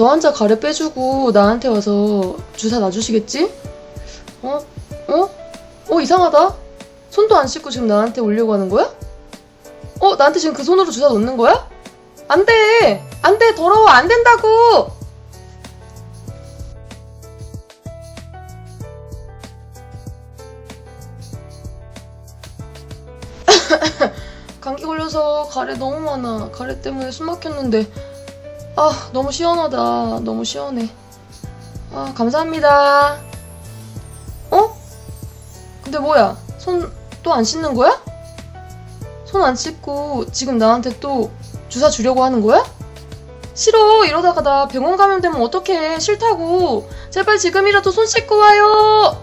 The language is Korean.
저 환자 가래 빼주고 나한테 와서 주사 놔주시겠지? 어? 어? 어, 이상하다. 손도 안 씻고 지금 나한테 오려고 하는 거야? 어, 나한테 지금 그 손으로 주사 놓는 거야? 안 돼! 안 돼! 더러워! 안 된다고! 감기 걸려서 가래 너무 많아. 가래 때문에 숨 막혔는데. 아, 너무 시원하다. 너무 시원해. 아, 감사합니다. 어? 근데 뭐야? 손 또 안 씻는 거야? 손 안 씻고 지금 나한테 또 주사 주려고 하는 거야? 싫어. 이러다가 나 병원 가면 되면 어떡해. 싫다고. 제발 지금이라도 손 씻고 와요.